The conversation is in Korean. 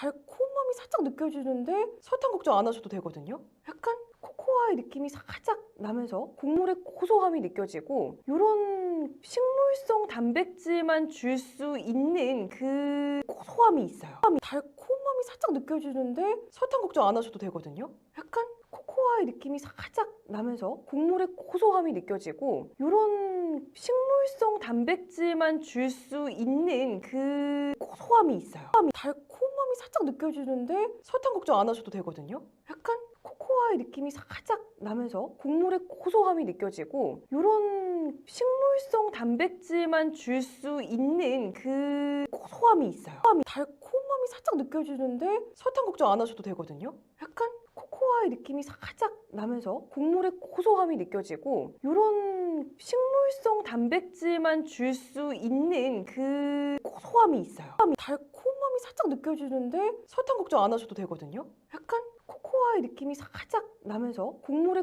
달콤함이 살짝 느껴지는데 설탕 걱정 안 하셔도 되거든요. 약간 코코아의 느낌이 살짝 나면서 곡물의 고소함이 느껴지고 이런 식물성 단백질만 줄 수 있는 그 고소함이 있어요. 달콤함이 살짝 느껴지는데 설탕 걱정 안 하셔도 되거든요. 약간 코코아의 느낌이 살짝 나면서 곡물의 고소함이 느껴지고 이런 식물성 단백질만 줄 수 있는 그 고소함이 있어요. 달콤 함이 살짝 느껴지는데 설탕 걱정 안 하셔도 되거든요. 약간 코코아의 느낌이 살짝 나면서 곡물의 고소함이 느껴지고 이런 식물성 단백질만 줄 수 있는 그 고소함이 있어요. 달콤함이 살짝 느껴지는데 설탕 걱정 안 하셔도 되거든요. 약간 코코아의 느낌이 살짝 나면서 곡물의 고소함이 느껴지고 이런 식물성 단백질만 줄 수 있는 그 고소함이 있어요. 달콤함이 살짝 느껴지는데 설탕 걱정 안 하셔도 되거든요. 약간 코코아의 느낌이 살짝 나면서 곡물의